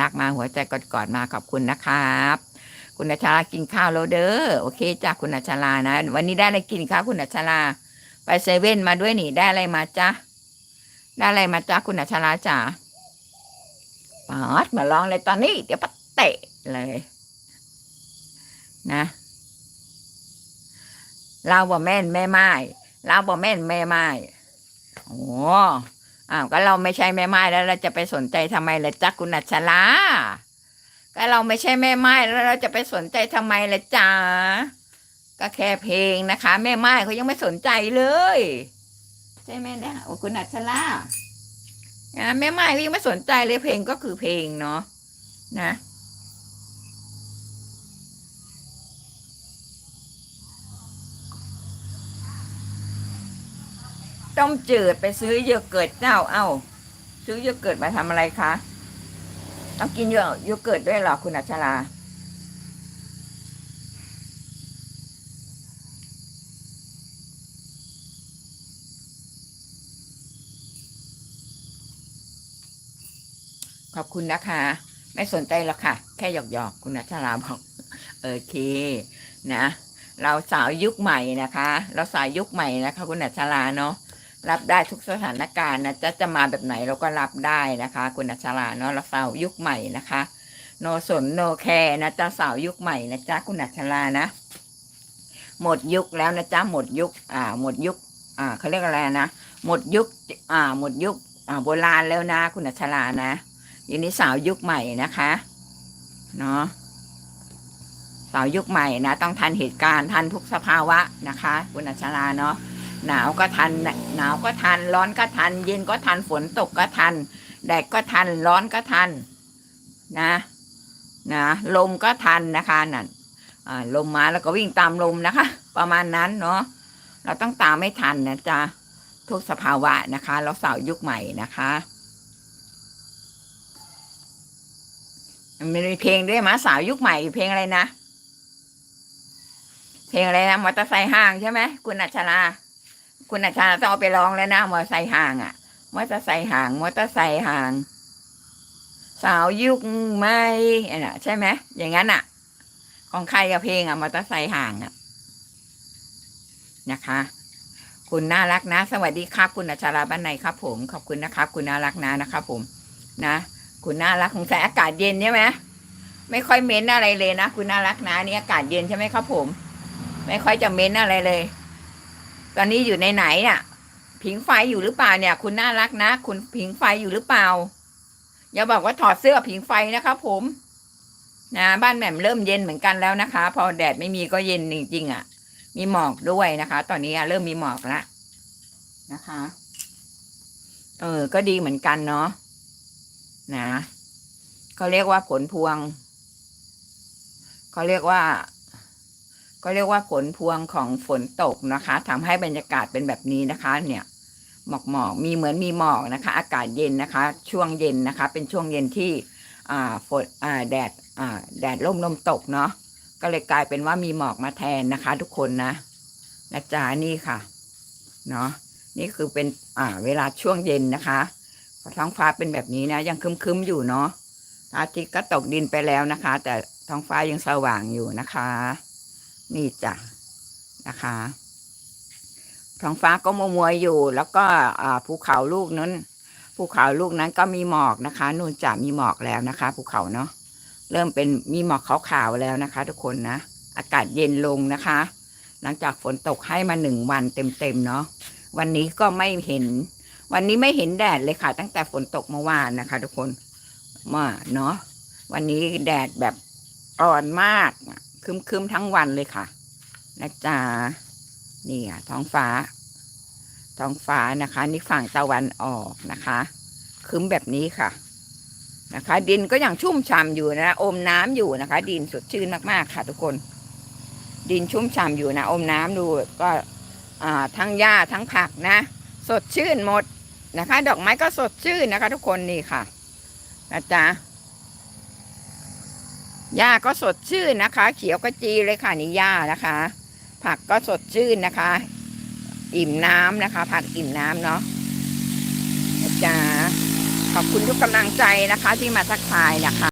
รักมาหัวใจกอดๆมาขอบคุณนะครับ คุณอัชรากินข้าวแล้วเด้อโอเคจ้ะคุณอัชรานะ วันนี้ได้อะไรกินคะคุณอัชราไปเซเว่นมาด้วยนี่ได้อะไรมาจ๊ะได้อะไรมาจ๊ะคุณอัชราจ๋าปาดมาลองเลยตอนนี้ เดี๋ยวปัดเตะเลย นะเราบ่แม่นแม่ไม้เราบ่แม่นแม่ไม้โอ้ อ้าวก็เราไม่ใช่แม่ไม้แล้วเราจะไปสนใจทำไมล่ะจ๊ะคุณอัชลาก็เราไม่ใช่แม่ไม้แล้วเราจะไปสนใจทำไมล่ะจ๊ะก็แค่เพลงนะคะ แม่ไม้เขายังไม่สนใจเลย ใช่ไหมเนี่ยโอ้คุณอัชลาอ่าแม่ไม้เขายังไม่สนใจเลยเพลงก็คือเพลงเนาะนะ ต้มจืดไปซื้อโยเกิร์ตเจ้าเอ้า ซื้อโยเกิร์ตมาทำอะไรคะต้องกินโยโยเกิร์ตด้วยหรอคุณอัชราขอบคุณนะคะ ไม่สนใจหรอกค่ะ แค่หยอกหยอกคุณอัชราบอกโอเคนะ เราสาวยุคใหม่นะคะ เราสาวยุคใหม่นะคะ คุณอัชราเนาะ รับได้ทุกสถานการณ์นะจะจะมาแบบไหนเราก็รับได้นะคะ คุณอัชราเนาะเราสาวยุคใหม่นะคะโนสนโนแคร์นะจ๊ะสาวยุคใหม่นะจ๊ะคุณอัชรานะ หมดยุคแล้วนะจ๊ะหมดยุค อ่า หมดยุค อ่าเขาเรียกอะไรนะหมดยุค อ่า หมดยุค อ่าโบราณแล้วนะ คุณอัชรานะทีนี้สาวยุคใหม่นะคะเนาะสาวยุคใหม่นะ ต้องทันเหตุการณ์ทันทุกสภาวะนะคะ คุณอัชราเนาะ หนาวก็ทัน หนาวก็ทัน ร้อนก็ทัน เย็นก็ทัน ฝนตกก็ทัน แดดก็ทัน ร้อนก็ทัน นะ นะ ลมก็ทันนะคะนั่นลมมาแล้วก็วิ่งตามลมนะคะ ประมาณนั้นเนาะ เราต้องตามไม่ทันนะจ๊ะ ทุกสภาวะนะคะ เราสาวยุคใหม่นะคะมันมีเพลงด้วยมะสาวยุคใหม่เพลงอะไรนะ เพลงอะไรนะมอเตอร์ไซค์ห้างใช่ไหมคุณอัชรา คุณอาจารย์ต้องเอาไปร้องแล้วนะมอเตอร์ไซค์ห่างอะมอเตอร์ไซค์ห่างมอเตอร์ไซค์ห่าง สาวยุคใหม่น่ะ ใช่ไหมอย่างนั้นอะ ของใครกับเพลงอะมอเตอร์ไซค์ห่างอะนะคะ คุณน่ารักนะ สวัสดีครับ คุณอัชาราบ้านในครับ ผมขอบคุณนะครับ คุณน่ารักนะนะครับผมนะคุณน่ารักของแสอากาศเย็นใช่ไหมไม่ค่อยเม้นอะไรเลยนะ คุณน่ารักนะนี่อากาศเย็นใช่ไหมครับผม ไม่ค่อยจะเม้นอะไรเลย ตอนนี้อยู่ในไหนเนี่ยผิงไฟอยู่หรือเปล่าเนี่ย คุณน่ารักนะ คุณผิงไฟอยู่หรือเปล่า อย่าบอกว่าถอดเสื้อผิงไฟนะครับผมนะบ้านแหม่มเริ่มเย็นเหมือนกันแล้วนะคะ พอแดดไม่มีก็เย็นจริงๆอะ มีหมอกด้วยนะคะ ตอนนี้เริ่มมีหมอกแล้วนะคะ เออ ก็ดีเหมือนกันเนาะนะเขาเรียกว่าผลพวงเขาเรียกว่า ก็เรียกว่าผลพวงของฝนตกนะคะทำให้บรรยากาศเป็นแบบนี้นะคะ เนี่ยหมอกหมอกมีเหมือนมีหมอกนะคะ อากาศเย็นนะคะ ช่วงเย็นนะคะ เป็นช่วงเย็นที่ฝนแดดแดดร่มลมตกเนาะก็เลยกลายเป็นว่ามีหมอกมาแทนนะคะ ทุกคนนะนะจ๊ะนี่ค่ะเนาะนี่คือเป็นอ่าเวลาช่วงเย็นนะคะท้องฟ้าเป็นแบบนี้นะ ยังคึมๆอยู่เนาะอาทิตย์ก็ตกดินไปแล้วนะคะ แต่ท้องฟ้ายังสว่างอยู่นะคะ นี่จ้ะนะคะท้องฟ้าก็มัวมัวอยู่ แล้วก็ภูเขาลูกนั้นภูเขาลูกนั้นก็มีหมอกนะคะนู่นจะมีหมอกแล้วนะคะภูเขาเนาะเริ่มเป็นมีหมอกขาวๆแล้วนะคะ ทุกคนนะอากาศเย็นลงนะคะ หลังจากฝนตกให้มาหนึ่งวันเต็มๆเนาะวันนี้ก็ไม่เห็น วันนี้ไม่เห็นแดดเลยค่ะ ตั้งแต่ฝนตกเมื่อวานนะคะ ทุกคนมาเนาะวันนี้แดดแบบอ่อนมาก คึมๆทั้งวันเลยค่ะนะจ๊ะนี่อะท้องฟ้า ท้องฟ้านะคะ นี่ฝั่งตะวันออกนะคะ คึมแบบนี้ค่ะ นะคะ ดินก็ยังชุ่มฉ่ำอยู่นะอมน้ำอยู่นะคะ ดินสดชื่นมากๆค่ะ ทุกคน ดินชุ่มฉ่ำอยู่นะอมน้ำดูก็ทั้งหญ้าทั้งผักนะ สดชื่นหมดนะคะ ดอกไม้ก็สดชื่นนะคะ ทุกคนนี่ค่ะนะจ๊ะ หญ้าก็สดชื่นนะคะ เขียวกระจีเลยค่ะนี่หญ้านะคะ ผักก็สดชื่นนะคะ อิ่มน้ำนะคะ ผักอิ่มน้ำเนาะจ้าขอบคุณทุกกำลังใจนะคะที่มาทักทายนะคะ